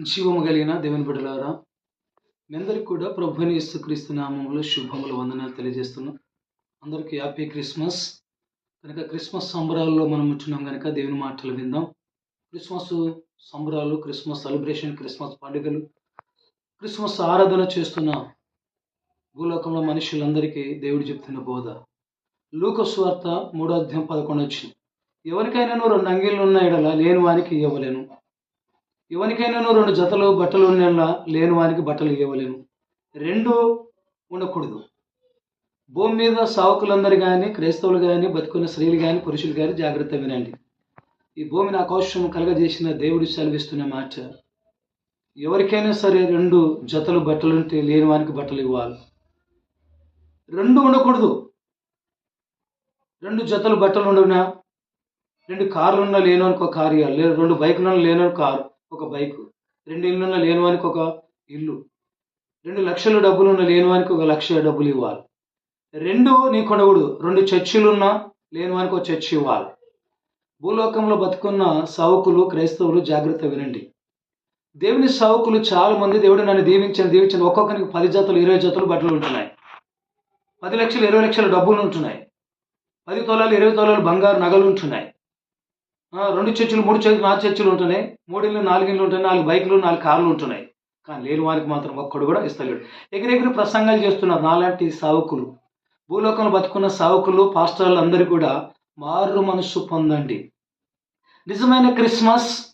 జీవము కలిగిన దేవుని బిడ్డలారా మీ అందరికీ కూడా ప్రభుని యేసుక్రీస్తు నామంలో శుభములు వందనాలు తెలియజేస్తున్నాం. అందరికీ హ్యాపీ క్రిస్మస్. కనుక క్రిస్మస్ సంబరాల్లో మనం ఉంటున్నాం కనుక దేవుని మాటలు విందాం. క్రిస్మస్ సంబరాలు క్రిస్మస్ సెలబ్రేషన్ క్రిస్మస్ పండుగలు క్రిస్మస్ ఆరాధన చేస్తున్న భూలోకంలో మనుషులందరికీ దేవుడు చెప్తున్న బోధ. లూకస్వార్త మూడో అధ్యాయం పదకొండు వచ్చి ఎవరికైనా రెండు అంగీలు ఉన్న ఎడల లేని వారికి ఇవ్వలేను. ఎవరికైనా రెండు జతలు బట్టలు ఉన్న లేని వారికి బట్టలు ఇవ్వలేను రెండు ఉండకూడదు. భూమి మీద సావుకులందరూ కానీ క్రైస్తవులు కానీ బతుకున్న స్త్రీలు కానీ పురుషులు కానీ జాగ్రత్త వినండి. ఈ భూమిని ఆకాశం కలగజేసిన దేవుడు సెలవిస్తున్న మాట. ఎవరికైనా సరే రెండు జతలు బట్టలు ఉంటే లేని వారికి బట్టలు ఇవ్వాలి. రెండు ఉండకూడదు. రెండు జతలు బట్టలు ఉండవునా రెండు కార్లు ఉన్నా లేనోనికి ఒక కారు ఇవ్వాలి రెండు బైకులు ఉన్నా లేనోని కారు. ఒక బైక్ రెండు ఇల్లున్న లేనివానికి ఒక ఇల్లు రెండు లక్షల డబ్బులు ఉన్న లేనివానికి ఒక లక్ష డబ్బులు ఇవ్వాలి. రెండు నీ కొనకూడదు రెండు చర్చిలు ఉన్నా లేనివానికి ఒక చర్చి ఇవ్వాలి. భూలోకంలో బతుకున్న సావుకులు క్రైస్తవులు జాగ్రత్త వినండి. దేవుని సావుకులు చాలా మంది దేవుడు నన్ను దీవించని దీవించని ఒక్కొక్కరికి పది జతలు ఇరవై జతలు బట్టలు ఉంటున్నాయి. పది లక్షలు ఇరవై లక్షల డబ్బులు ఉంటున్నాయి. పది తొలాలు ఇరవై తొలాలు బంగారు నగలు ఉంటున్నాయి. రెండు చర్చలు మూడు చర్చిలు నాలుగు చర్చలు ఉంటున్నాయి. మూడిళ్ళు నాలుగిళ్ళు ఉంటున్నాయి. నాలుగు బైకులు నాలుగు కార్లు ఉంటున్నాయి. కానీ లేని వారికి మాత్రం ఒక్కడు కూడా ఇస్తలేడు. ఎగిరెగిరి ప్రసంగాలు చేస్తున్నారు నాలాంటి సావుకులు భూలోకంలో బతుకున్న సావుకులు పాస్టర్లు అందరూ కూడా మారు మనస్సు పొందండి. నిజమైన క్రిస్మస్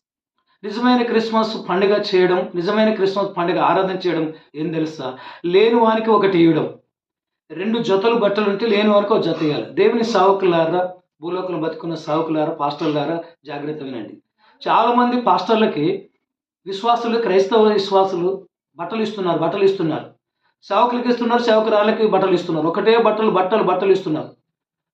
నిజమైన క్రిస్మస్ పండుగ చేయడం నిజమైన క్రిస్మస్ పండుగ ఆరాధన చేయడం ఏం తెలుసా? లేని వానికి ఒకటి ఇవ్వడం. రెండు జతలు బట్టలు ఉంటే లేని వారికి ఒక జత ఇవ్వాలి దేవుని సావుకులారా భూలోకంలో బతుకున్న సావుకులారా పాస్టర్లారా జాగ్రత్త వినండి. చాలామంది పాస్టర్లకి విశ్వాసులు క్రైస్తవ విశ్వాసులు బట్టలు ఇస్తున్నారు బట్టలు ఇస్తున్నారు. సేవకులకి ఇస్తున్నారు సేవకురాళ్ళకి బట్టలు ఇస్తున్నారు. ఒకటే బట్టలు బట్టలు బట్టలు ఇస్తున్నారు.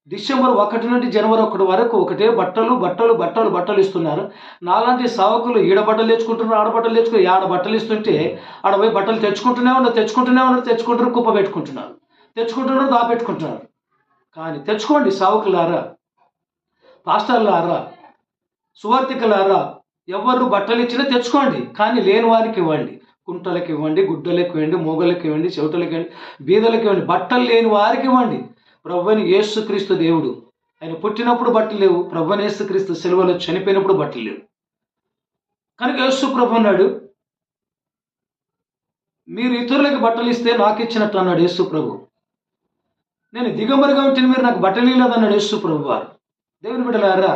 డిసెంబర్ ఒకటి నుండి జనవరి ఒకటి వరకు ఒకటే బట్టలు బట్టలు బట్టలు బట్టలు ఇస్తున్నారు. నాలాంటి సావకులు ఈడ బట్టలు తెచ్చుకుంటున్నారు ఆడ బట్టలు తెచ్చుకుని ఆడ బట్టలు ఇస్తుంటే ఆడ పోయి బట్టలు తెచ్చుకుంటూనే ఉన్నారు తెచ్చుకుంటూనే ఉన్నారు తెచ్చుకుంటారు కుప్ప పెట్టుకుంటున్నారు. తెచ్చుకుంటున్నారు దాపెట్టుకుంటున్నారు. కానీ తెచ్చుకోండి సావుకులారా. పాస్టర్లారా సువర్తికలారా ఎవరు బట్టలు ఇచ్చినా తెచ్చుకోండి కానీ లేని వారికి ఇవ్వండి. కుంటలకు ఇవ్వండి గుడ్డలకు ఇవ్వండి మూగలకు ఇవ్వండి చెవిటలకు ఇవ్వండి బీదలకు ఇవ్వండి బట్టలు లేని వారికి ఇవ్వండి. ప్రభుని యేసుక్రీస్తు దేవుడు. ఆయన పుట్టినప్పుడు బట్టలు లేవు ప్రభుని యేసుక్రీస్తు సెలవులో చనిపోయినప్పుడు బట్టలు లేవు. కనుక యేసు ప్రభు అన్నాడు మీరు ఇతరులకు బట్టలు ఇస్తే నాకు ఇచ్చినట్టు అన్నాడు యేసు ప్రభు. నేను దిగంబరిగా ఉంటే మీరు నాకు బట్టలు ఇవ్వలేదన్నాడు యేసు ప్రభు వారు. దేవుని బిడ్డలారా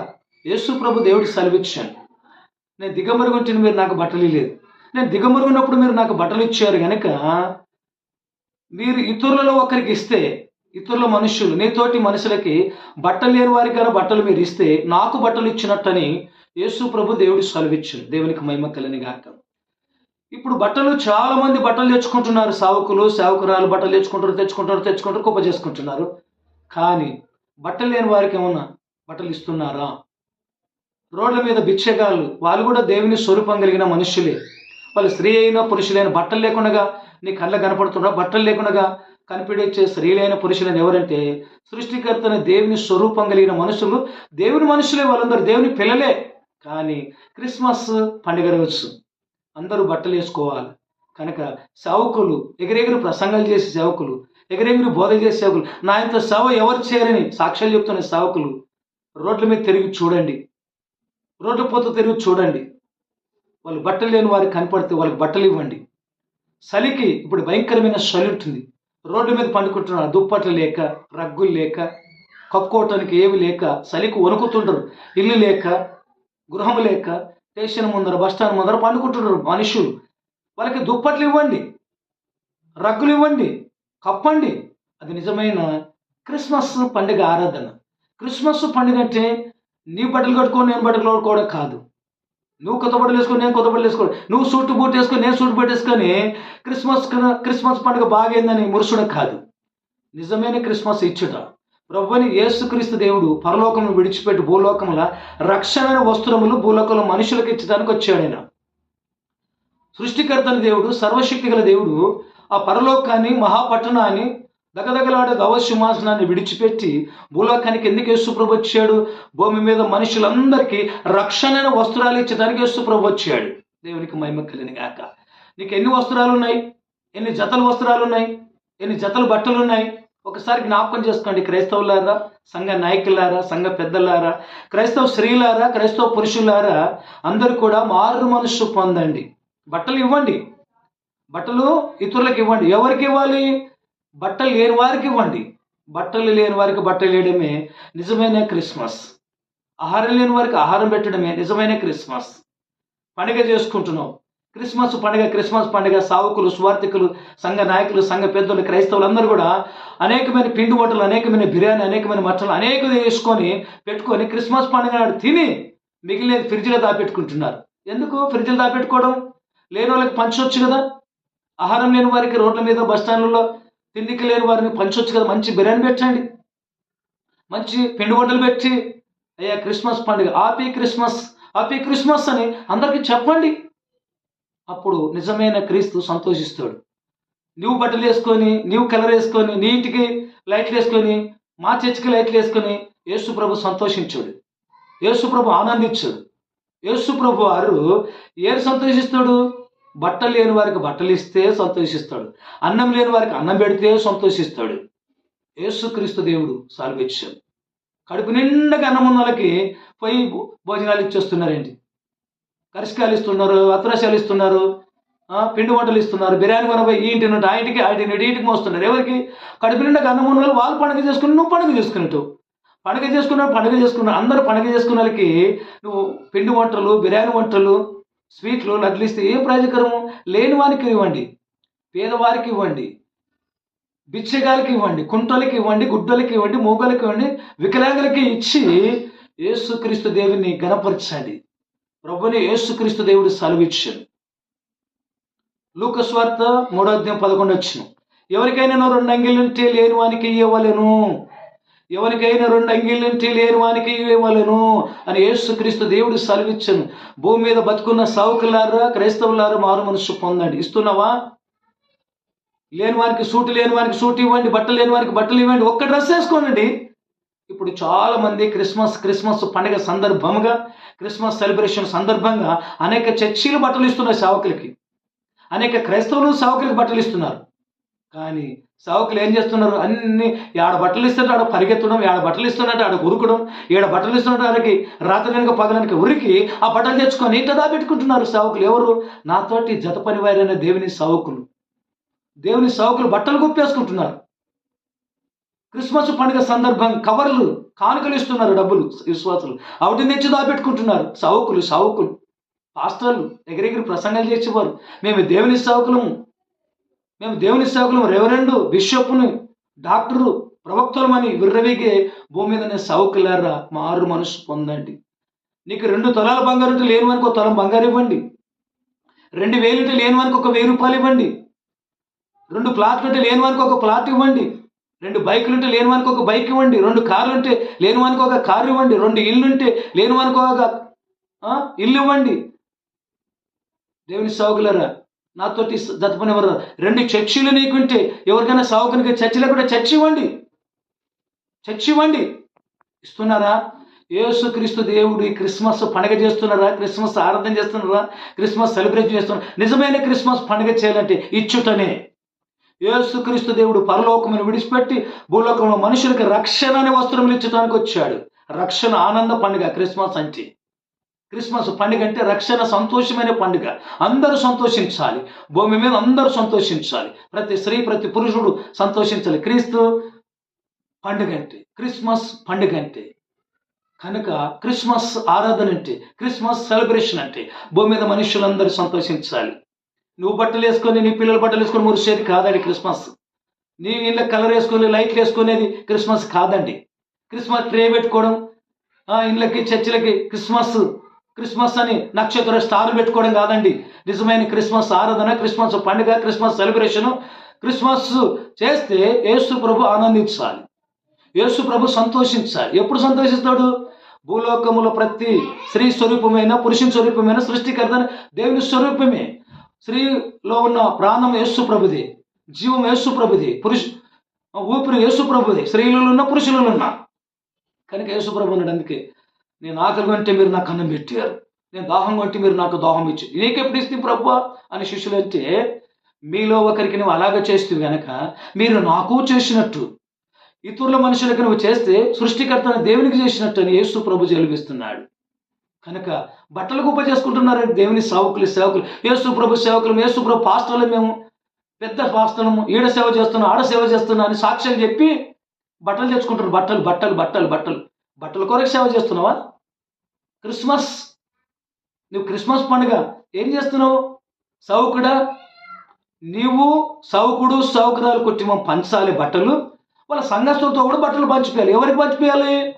యేసు ప్రభు దేవుడికి సెలవిచ్చాను నేను దిగంబరిగా మీరు నాకు బట్టలు లేదు నేను దిగమరుగున్నప్పుడు ఉన్నప్పుడు మీరు నాకు బట్టలు ఇచ్చారు కనుక మీరు ఇతరులలో ఒకరికి ఇస్తే ఇతరుల మనుషులు నీతోటి మనుషులకి బట్టలు లేని వారికి గల బట్టలు మీరు ఇస్తే నాకు బట్టలు ఇచ్చినట్టని యేసు ప్రభు దేవుడి సెలవిచ్చాను దేవునికి మహిమ కలిని గాక. ఇప్పుడు బట్టలు చాలా మంది బట్టలు తెచ్చుకుంటున్నారు. సావకులు సేవకురాలు బట్టలు తెచ్చుకుంటారు తెచ్చుకుంటారు తెచ్చుకుంటారు కుప్ప చేసుకుంటున్నారు. కానీ బట్టలు లేని వారికి ఏమన్నా? బట్టలు ఇస్తున్నారా రోడ్ల మీద భిక్షగాళ్ళు వాళ్ళు కూడా దేవుని స్వరూపం కలిగిన మనుషులే వాళ్ళు స్త్రీ అయినా పురుషులైన బట్టలు లేకుండా నీ కళ్ళ కనపడుతున్నా బట్టలు లేకుండా కనిపించే స్త్రీలైన పురుషులైన ఎవరంటే సృష్టికర్తన దేవుని స్వరూపం కలిగిన మనుషులు. దేవుని మనుషులే వాళ్ళందరూ దేవుని పిల్లలే. కానీ క్రిస్మస్ పండుగ రోజు అందరూ బట్టలు వేసుకోవాలి. కనుక సేవకులు ఎగిరెగిరి ప్రసంగాలు చేసే సేవకులు ఎగిరెగిరి బోధ చేసే సేవకులు నా ఇంత సేవ ఎవరు చేయరని సాక్ష్యాలు చెప్తున్న సేవకులు రోడ్ల మీద తిరిగి చూడండి. రోడ్ల పోత తిరిగి చూడండి. వాళ్ళు బట్టలు లేని వారికి కనపడితే వాళ్ళకి బట్టలు ఇవ్వండి. చలికి ఇప్పుడు భయంకరమైన చలి ఉంటుంది. రోడ్డు మీద పండుకుంటున్నారు దుప్పట్లు లేక రగ్గులు లేక కప్పుకోవటానికి ఏవి లేక చలికి వణుకుతుంటారు. ఇల్లు లేక గృహం లేక స్టేషన్ ముందర బస్ స్టాండ్ ముందర పండుకుంటున్నారు మనుషులు. వాళ్ళకి దుప్పట్లు ఇవ్వండి. రగ్గులు ఇవ్వండి. కప్పండి. అది నిజమైన క్రిస్మస్ పండుగ ఆరాధన. క్రిస్మస్ పండుగ అంటే నీ బట్టలు కట్టుకో నేను బట్టలు కట్టుకోవడం కాదు. నువ్వు కొత్త బట్టలు వేసుకో నేను కొత్త బట్టలు వేసుకో నువ్వు సూట్ బూట్ వేసుకొని నేను సూట్ బూట్ వేసుకొని క్రిస్మస్ క్రిస్మస్ పండుగ బాగైందని మురుసుడు కాదు. నిజమైన క్రిస్మస్ ఇచ్చుట. ప్రభుని యేసుక్రీస్తు దేవుడు పరలోకమును విడిచిపెట్టి భూలోకముల రక్షణ వస్త్రములు భూలోకంలో మనుషులకు ఇచ్చడానికి వచ్చాడు ఆయన. సృష్టికర్తని దేవుడు సర్వశక్తి గల దేవుడు ఆ పరలోకాన్ని మహాపట్టణాన్ని దగదగలాడే దవసింహాసనాన్ని విడిచిపెట్టి భూలోకానికి ఎందుకు యేసుప్రభు వచ్చాడు? భూమి మీద మనుషులందరికీ రక్షణ వస్త్రాలు ఇచ్చేదానికి యేసుప్రభు వచ్చాడు. దేవునికి మహిమ కలిగిన గాక. నీకు ఎన్ని వస్త్రాలు ఉన్నాయి ఎన్ని జతల వస్త్రాలు ఉన్నాయి ఎన్ని జతల బట్టలు ఉన్నాయి ఒకసారి జ్ఞాపకం చేసుకోండి క్రైస్తవులారా సంఘ నాయకులారా సంఘ పెద్దలారా క్రైస్తవ స్త్రీలారా క్రైస్తవ పురుషులారా అందరూ కూడా మారు మనస్సు పొందండి. బట్టలు ఇవ్వండి. బట్టలు ఇతరులకు ఇవ్వండి. ఎవరికి ఇవ్వాలి? బట్టలు లేని వారికి ఇవ్వండి. బట్టలు లేని వారికి బట్టలు వేయడమే నిజమైన క్రిస్మస్. ఆహారం లేని వారికి ఆహారం పెట్టడమే నిజమైన క్రిస్మస్. పండుగ చేసుకుంటున్నాం. క్రిస్మస్ పండుగ క్రిస్మస్ పండుగ సావుకులు స్వార్థికులు సంఘ నాయకులు సంఘ పెద్దలు క్రైస్తవులు అందరూ కూడా అనేకమైన పిండి వంటలు అనేకమైన బిర్యానీ అనేకమైన మచ్చలు అనేక వేసుకొని పెట్టుకొని క్రిస్మస్ పండుగ నాడు తిని మిగిలిన ఫ్రిడ్జ్లో దాపెట్టుకుంటున్నారు. ఎందుకు? ఫ్రిడ్జ్లో దాపెట్టుకోవడం? లేని వాళ్ళకి పంచవచ్చు కదా. ఆహారం లేని వారికి రోడ్ల మీద బస్ స్టాండ్లలో తిండికి లేని వారిని పంచవచ్చు కదా మంచి బిర్యానీ పెట్టండి. మంచి పిండి వంటలు పెట్టి అయ్యా క్రిస్మస్ పండుగ. ఆపి క్రిస్మస్. ఆపి క్రిస్మస్ అని అందరికీ చెప్పండి. అప్పుడు నిజమైన క్రీస్తు సంతోషిస్తాడు. నీవు బట్టలు వేసుకొని నీవు కలర్ వేసుకొని నీ ఇంటికి లైట్లు వేసుకొని మా చర్చికి లైట్లు వేసుకొని యేసుప్రభు సంతోషించాడు. యేసుప్రభు ఆనందించాడు. యేసుప్రభు వారు ఏం సంతోషిస్తాడు? బట్టలు లేని వారికి బట్టలు ఇస్తే సంతోషిస్తాడు. అన్నం లేని వారికి అన్నం పెడితే సంతోషిస్తాడు. యేసుక్రీస్తు దేవుడు సాల్వేచ్చాడు కడుపు నిండగా అన్నం ఉన్న వాళ్ళకి పోయి భోజనాలు ఇచ్చేస్తున్నారండి కరిసికాయలు ఇస్తున్నారు అత్రాశాలు ఇస్తున్నారు పిండి వంటలు ఇస్తున్నారు బిర్యానీ కొనపోయి ఈ ఇంటి నుండి ఆ ఇంటికి ఆ ఇంటి ఇంటికి మోస్తున్నారు. ఎవరికి? కడుపు నిండా అన్నం ఉన్న వాళ్ళు వాళ్ళు పండుగ చేసుకుని నువ్వు పండుగ చేసుకున్నట్టు. పండుగ చేసుకున్నారు పండుగ చేసుకున్నారు అందరూ పండుగ చేసుకున్న వాళ్ళకి నువ్వు పిండి వంటలు బిర్యానీ వంటలు స్వీట్లు లడ్లు ఏం ప్రయోజకరము? లేని వారికి ఇవ్వండి పేదవారికి ఇవ్వండి బిచ్చగాలకి ఇవ్వండి కుంటలకి ఇవ్వండి గుడ్డలకి ఇవ్వండి మూగలకి ఇవ్వండి వికలాంగులకి ఇచ్చి యేసుక్రీస్తు దేవుని గణపరచండి ప్రభుని యేసుక్రీస్తు దేవుడు సెలవిచ్చాడు. లూకస్వార్త మూడో అధ్యాయం పదకొండు వచ్చిన ఎవరికైనా రెండు రెండు ఉంటే లేని వానికి ఇవ్వలేను ఎవరికైనా రెండు అంగిళ్ళుంటే లేని వానికి ఇవ్వలేను అని యేసుక్రీస్తు దేవుడు సెలవిచ్చను. భూమి మీద బతుకున్న సావుకులారా క్రైస్తవులారా మారు మనసు పొందండి. ఇస్తున్నావా? లేని వారికి సూటు లేని వారికి సూటు ఇవ్వండి. బట్టలు లేని వారికి బట్టలు ఇవ్వండి. ఒక్క డ్రెస్ వేసుకోనండి ఇప్పుడు చాలా మంది క్రిస్మస్ క్రిస్మస్ పండుగ సందర్భంగా క్రిస్మస్ సెలబ్రేషన్ సందర్భంగా అనేక చర్చీలు బట్టలు ఇస్తున్నారు సేవకులకి. అనేక క్రైస్తవులు సేవకులకి బట్టలు ఇస్తున్నారు. కానీ సేవకులు ఏం చేస్తున్నారు? అన్ని ఏడ బట్టలు ఇస్తుంటే ఆడ పరిగెత్తడం ఏడ బట్టలు ఇస్తున్నట్టు ఆడ ఉరుకడం ఏడ బట్టలు ఇస్తున్నట్టు ఆడికి రాత్రి వెనుక పగలనికి ఉరికి ఆ బట్టలు తెచ్చుకొని ఇంట దాపెట్టుకుంటున్నారు సేవకులు. ఎవరు? నాతోటి జత పనివారైన దేవుని సేవకులు. దేవుని సేవకులు బట్టలు గుప్పేసుకుంటున్నారు క్రిస్మస్ పండుగ సందర్భం కవర్లు కానుకలు ఇస్తున్నారు డబ్బులు విశ్వాసులు. వాటిని తెచ్చి దాపెట్టుకుంటున్నారు సౌకులు సౌకులు పాస్టర్లు ఎగిరెగిరి ప్రసంగాలు చేసేవారు. మేము దేవుని సేవకులము. మేము దేవుని సేవకులం రెవరెండు బిషప్ను డాక్టరు ప్రవక్తలమని విర్రవీగే భూమి మీదనే సౌకులారా మారు మనసు పొందండి. నీకు రెండు తొలాల బంగారు ఉంటే లేని వానికి ఒక తొలం బంగారు ఇవ్వండి. రెండు వేలు ఉంటే లేని వానికి ఒక వెయ్యి రూపాయలు ఇవ్వండి. రెండు ప్లాట్లు ఉంటే లేని వానికి ఒక ప్లాట్ ఇవ్వండి. రెండు బైకులు ఉంటే లేని వానికి ఒక బైక్ ఇవ్వండి. రెండు కార్లు ఉంటే లేని వానికి ఒక కారు ఇవ్వండి. రెండు ఇల్లు ఉంటే లేని వానికి ఒక ఇల్లు ఇవ్వండి. దేవుని సాగులరా నాతోటి జతపనివ్వరు రెండు చర్చిలు నీకుంటే ఎవరికైనా సాగుకునికి చర్చిలో కూడా చర్చి ఇవ్వండి. చర్చి ఇవ్వండి. ఇస్తున్నారా? యేసుక్రీస్తు దేవుడు ఈ క్రిస్మస్ పండుగ చేస్తున్నారా? క్రిస్మస్ ఆరాధన చేస్తున్నారా? క్రిస్మస్ సెలబ్రేట్ చేస్తున్నారా? నిజమైన క్రిస్మస్ పండుగ చేయాలంటే ఇచ్చుటనే. యేసుక్రీస్తు దేవుడు పరలోకమును విడిచిపెట్టి భూలోకంలో మనుషులకు రక్షణ అనే వస్త్రములు ఇచ్చడానికి వచ్చాడు. రక్షణ ఆనంద పండుగ క్రిస్మస్ అంటే. క్రిస్మస్ పండుగ అంటే రక్షణ సంతోషమైన పండుగ. అందరూ సంతోషించాలి. భూమి మీద అందరూ సంతోషించాలి. ప్రతి స్త్రీ ప్రతి పురుషుడు సంతోషించాలి. క్రీస్తు పండుగ అంటే క్రిస్మస్ పండుగ అంటే కనుక క్రిస్మస్ ఆరాధన అంటే క్రిస్మస్ సెలబ్రేషన్ అంటే భూమి మీద మనుషులందరూ సంతోషించాలి. నువ్వు బట్టలు వేసుకొని నీ పిల్లల బట్టలు వేసుకొని మురిసేది కాదండి క్రిస్మస్. నీ ఇళ్ళ కలర్ వేసుకొని లైట్లు వేసుకునేది క్రిస్మస్ కాదండి. క్రిస్మస్ ట్రే పెట్టుకోవడం ఇళ్ళకి చర్చిలకి క్రిస్మస్ క్రిస్మస్ అని నక్షత్ర స్టార్ పెట్టుకోవడం కాదండి. నిజమైన క్రిస్మస్ ఆరాధన క్రిస్మస్ పండుగ క్రిస్మస్ సెలబ్రేషన్ క్రిస్మస్ చేస్తే యేసు ప్రభు ఆనందించాలి. యేసు ప్రభు సంతోషించాలి. ఎప్పుడు సంతోషిస్తాడు? భూలోకములో ప్రతి స్త్రీ స్వరూపమైన పురుషుని స్వరూపమైన సృష్టికర్త దేవుని స్వరూపమే. స్త్రీలో ఉన్న ప్రాణం యేసు ప్రభుది. జీవం యేసు ప్రభుది. పురుష ఊపిరి యేసు ప్రభుది. స్త్రీలలో ఉన్న పురుషులలో ఉన్న. కనుక యేసు ప్రభు అన్నాడు అందుకే. నేను ఆకలి అంటే మీరు నాకు అన్నం పెట్టారు. నేను దాహం కొంటే మీరు నాకు దాహం ఇచ్చి నీకెప్పుడు ఇస్తుంది ప్రభు? అని శిష్యులు అంటే మీలో ఒకరికి నువ్వు అలాగే చేస్తూ గనక మీరు నాకు చేసినట్టు ఇతరుల మనుషులకు నువ్వు చేస్తే సృష్టికర్తను దేవునికి చేసినట్టు అని యేసు ప్రభు జలిపిస్తున్నాడు కనుక బట్టలు గొప్ప చేసుకుంటున్నారు దేవుని సేవకులు సేవకులు. యేసు ప్రభు సేవకులు యేసు ప్రభు పాస్టర్లు మేము పెద్ద పాస్టర్లము ఈడ సేవ చేస్తున్నాం ఆడ సేవ చేస్తున్నా అని సాక్ష్యం చెప్పి బట్టలు తెచ్చుకుంటారు బట్టలు బట్టలు బట్టలు బట్టలు. బట్టల కొరకు సేవ చేస్తున్నావా? క్రిస్మస్. నువ్వు క్రిస్మస్ పండుగ ఏం చేస్తున్నావు? సౌకుడా? నీవు సౌకుడు సౌకర్యాలు కుటుంబం పంచాలి బట్టలు. వాళ్ళ సంఘస్థులతో కూడా బట్టలు పంచిపోయాలి ఎవరికి పంచిపోయాలి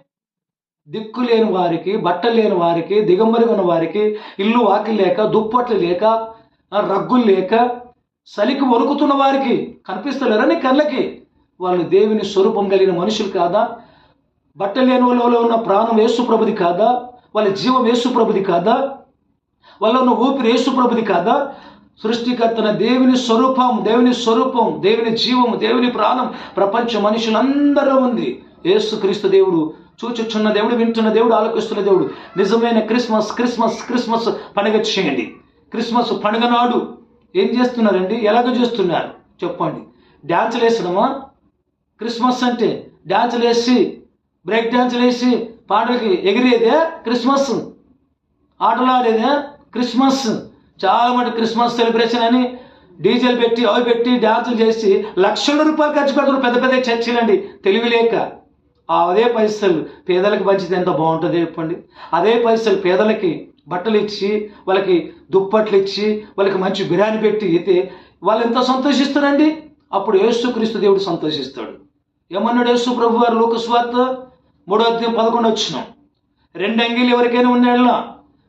దిక్కు లేని వారికి బట్టలు లేని వారికి దిగంబరిగా ఉన్న వారికి ఇల్లు వాకిలు లేక దుప్పట్లు లేక రగ్గులు లేక సలికి వణుకుతున్న వారికి కనిపిస్తలేరా నీ కళ్ళకి? వాళ్ళు దేవుని స్వరూపం కలిగిన మనుషులు కాదా? బట్టలు లేని వాళ్ళలో ఉన్న ప్రాణం యేసుప్రభుది కాదా? వాళ్ళ జీవం యేసుప్రభుది కాదా? వాళ్ళ ఉన్న ఊపిరి యేసుప్రభుది కాదా? సృష్టికర్తన దేవుని స్వరూపం దేవుని స్వరూపం దేవుని జీవము దేవుని ప్రాణం ప్రపంచ మనుషులందరూ ఉంది. యేసుక్రీస్తు దేవుడు చూచుచున్న దేవుడు వింటున్న దేవుడు ఆలోకిస్తున్న దేవుడు. నిజమైన క్రిస్మస్ క్రిస్మస్ క్రిస్మస్ పండుగ చేయండి. క్రిస్మస్ పండుగ నాడు ఏం చేస్తున్నారండి? ఎలాగ చేస్తున్నారు? చెప్పండి. డ్యాన్సులు వేసినమా క్రిస్మస్ అంటే డ్యాన్సులు వేసి బ్రేక్ డ్యాన్సులు వేసి పాటలకి ఎగిరేదే క్రిస్మస్. ఆటలు ఆడేదే క్రిస్మస్. చాలా మటు క్రిస్మస్ సెలబ్రేషన్ అని డీజేలు పెట్టి అవి పెట్టి డ్యాన్సులు చేసి లక్షల రూపాయలు ఖర్చు పెడతారు పెద్ద పెద్ద చర్చిలండి. తెలివి లేక. ఆ అదే పైసలు పేదలకు మంచిది ఎంత బాగుంటుంది చెప్పండి. అదే పైసలు పేదలకి బట్టలు ఇచ్చి వాళ్ళకి దుప్పట్లు ఇచ్చి వాళ్ళకి మంచి బిర్యానీ పెట్టి అయితే వాళ్ళు ఎంత సంతోషిస్తారండి? అప్పుడు యేసుక్రీస్తు దేవుడు సంతోషిస్తాడు. ఏమన్నాడు యేసు ప్రభు వారు లోకస్వార్త మూడో అధ్యాయం పదకొండు వచ్చిన. రెండు అంగీలు ఎవరికైనా ఉన్నాళ్ళ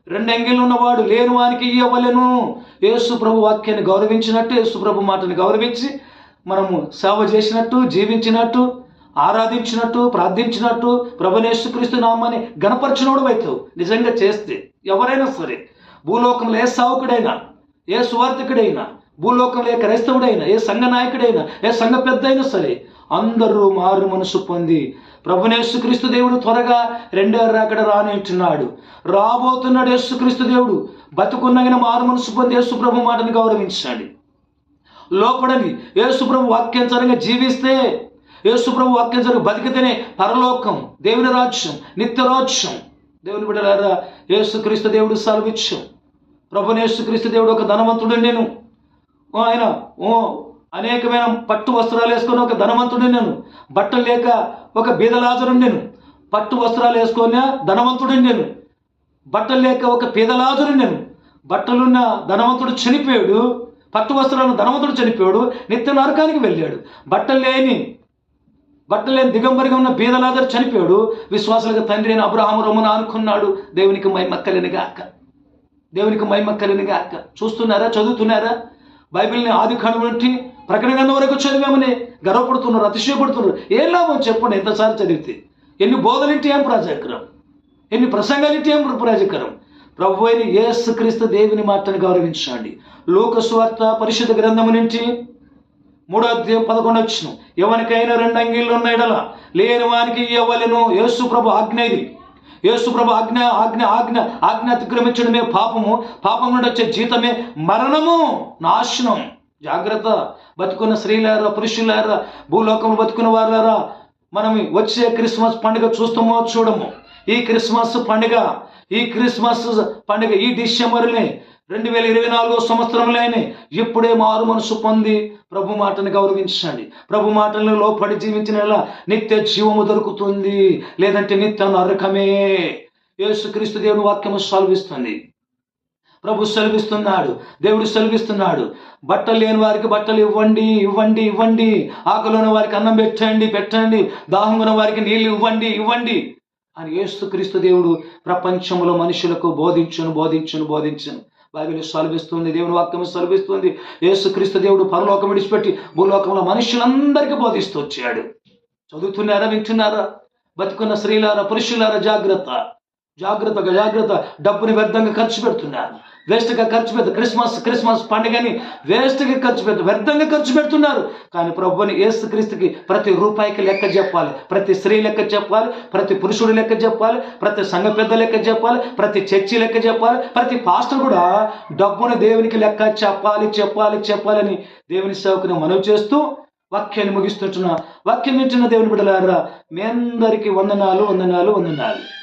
రెండు అంగీలు ఉన్నవాడు లేని వానికి ఇవ్వలేను యేసు ప్రభు వాక్యాన్ని గౌరవించినట్టు యేసు ప్రభు మాటని గౌరవించి మనము సేవ చేసినట్టు జీవించినట్టు ఆరాధించినట్టు ప్రార్థించినట్టు ప్రభునేశ్వక్రీస్తు నామాన్ని గణపరచినోడు అవుతావు నిజంగా చేస్తే ఎవరైనా సరే భూలోకంలో ఏ సావుకుడైనా ఏ సువార్థకుడైనా భూలోకంలో ఏ క్రైస్తవుడైనా ఏ సంఘ నాయకుడైనా ఏ సంఘ పెద్ద అయినా సరే అందరూ మారు మనసు పొంది ప్రభునేశ్వక్రీస్తు దేవుడు త్వరగా రెండో రాకడ రానింటున్నాడు. రాబోతున్నాడు యేసుక్రీస్తు దేవుడు. బతుకున్నగిన మారు మనసు పొంది యేసుప్రభు మాటను గౌరవించాడు లోపడని యేసుప్రభు వాక్యానుసారంగా జీవిస్తే యేసుప్రభు వాక్యానుసారంగా బతికితేనే పరలోకం దేవుని రాజ్యం నిత్య రాజ్యం. దేవుని బిడ్డలారా యేసుక్రీస్తు దేవుడు సెలవిచ్చాం ప్రభుని యేసుక్రీస్తు దేవుడు ఒక ధనవంతుడు నేను. ఆయన ఓ అనేకమైన పట్టు వస్త్రాలు వేసుకొని ఒక ధనవంతుడు నేను. బట్టలు లేక ఒక బీదలాజరు నేను. పట్టు వస్త్రాలు వేసుకొని ధనవంతుడు నేను. బట్టలు లేక ఒక పేదలాజుడు నేను. బట్టలున్న ధనవంతుడు చనిపోయాడు. పట్టు వస్త్రాలను ధనవంతుడు చనిపోయాడు. నిత్య నరకానికి వెళ్ళాడు. బట్టలు లేని బట్టలు లేని దిగంబరిగా ఉన్న బీదలాదరు చనిపోయాడు. విశ్వాసులకు తండ్రి అయిన అబ్రహాం రమ్మను అనుకున్నాడు దేవునికి మైమక్కలేని గాక. దేవునికి మైమక్కలేని గాక. చూస్తున్నారా? చదువుతున్నారా? బైబిల్ని ఆది కాండం నుండి ప్రకటన గ్రంథం వరకు చదివామని గర్వపడుతున్నారు అతిశయపడుతున్నారు. ఏం లాభం చెప్పండి ఎంతసార్లు చదివితే? ఎన్ని బోధలింటి ఏం ప్రాజెక్రం? ఎన్ని ప్రసంగాలింటి ఏం ప్రాజెక్రం? ప్రభు అయిన యేసుక్రీస్తు దేవుని మాటను గౌరవించండి. లోకస్వార్త పరిశుద్ధ గ్రంథము నుంచి మూడో అధ్యాయం పదకొండు వచ్చిన ఎవరికైనా రెండు అంగీళ్ళు ఉన్న లేని వానికి ఇవ్వలేను యేసు ప్రభు ఆజ్ఞ ఇది. యేసుప్రభు ఆజ్ఞ ఆజ్ఞ ఆజ్ఞ ఆజ్ఞ అతిక్రమించడమే పాపము. పాపం నుండి వచ్చే జీతమే మరణము నాశనం. జాగ్రత్త. బతుకున్న స్త్రీలారా పురుషులారా భూలోకంలో బతుకున్న వారారా మనం వచ్చే క్రిస్మస్ పండుగ చూస్తామో చూడము. ఈ క్రిస్మస్ పండుగ ఈ క్రిస్మస్ పండుగ ఈ డిసెంబర్ని రెండు వేల ఇరవై నాలుగో సంవత్సరంలోనే ఇప్పుడే మారు మనసు పొంది ప్రభు మాటను గౌరవించండి. ప్రభు మాటలను లోపడి జీవించిన నిత్య జీవము దొరుకుతుంది. లేదంటే నిత్య నరకమే. యేసుక్రీస్తు దేవుని వాక్యము సెలవిస్తుంది. ప్రభు సెలవిస్తున్నాడు. దేవుడు సెలవిస్తున్నాడు. బట్టలు లేని వారికి బట్టలు ఇవ్వండి ఇవ్వండి ఇవ్వండి. ఆకలి ఉన్న వారికి అన్నం పెట్టండి పెట్టండి. దాహం ఉన్న వారికి నీళ్ళు ఇవ్వండి ఇవ్వండి. అని యేసుక్రీస్తు దేవుడు ప్రపంచంలో మనుషులకు బోధించును బోధించును బోధించును. బైబిల్ సలభిస్తుంది దేవుని వాక్యం సలభిస్తుంది యేసుక్రీస్తు దేవుడు పరలోకం విడిచిపెట్టి భూలోకంలో మనుషులందరికీ బోధిస్తూ వచ్చాడు. చదువుతున్నారా వింటున్నారా? బతుకున్న స్త్రీలారా పురుషులారా జాగ్రత్త. జాగ్రత్తగా జాగ్రత్త. డబ్బుని వ్యర్థంగా ఖర్చు పెడుతున్నారు. వేస్ట్గా ఖర్చు పెద్ద క్రిస్మస్ క్రిస్మస్ పండుగని వేస్ట్గా ఖర్చు పెద్ద వ్యర్థంగా ఖర్చు పెడుతున్నారు. కానీ ప్రభుని ఏసు క్రీస్తుకి ప్రతి రూపాయికి లెక్క చెప్పాలి. ప్రతి స్త్రీ లెక్క చెప్పాలి. ప్రతి పురుషుడు లెక్క చెప్పాలి. ప్రతి సంఘ పెద్ద లెక్క చెప్పాలి. ప్రతి చర్చి లెక్క చెప్పాలి. ప్రతి పాస్టర్ కూడా డబ్బును దేవునికి లెక్క చెప్పాలి చెప్పాలి చెప్పాలని దేవుని సేవకుని మనవి చేస్తూ వాక్యాన్ని ముగిస్తుంటున్నా వాక్యం వింటున్న దేవుని బిడ్డలారా మీ అందరికీ వందనాలు వందనాలు వందనాలు.